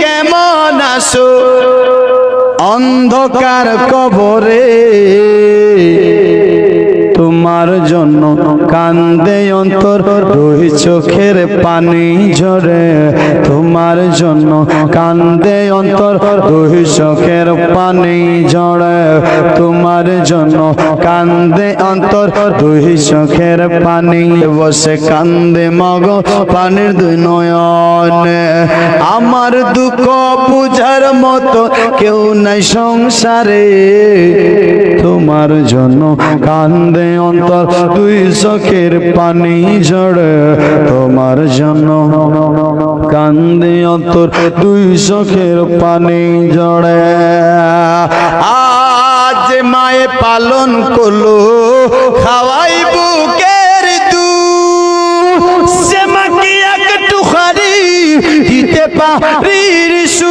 কেমন আছো? অন্ধকার কবরে। তোমার জন্য কান্দে অন্তর দুই চোখের পানি ঝরে। তোমার জন্য কান্দে অন্তর দুই চোখের পানি ঝরে। তোমার জন্য কান্দে অন্তর দুই চোখের পানি বসে কান্দে মগ পানির দুই নয়নে। আমার দুঃখ পূজার মতো কেউ নাই সংসারে। তোমার জন্য কান্দে অন্তর, দুই চোখের পানি ঝরে। তোমার জন্য কান্দে অন্তর, দুই চোখের পানি ঝরে। আজ মায়ে পালন করল খাওয়াই সে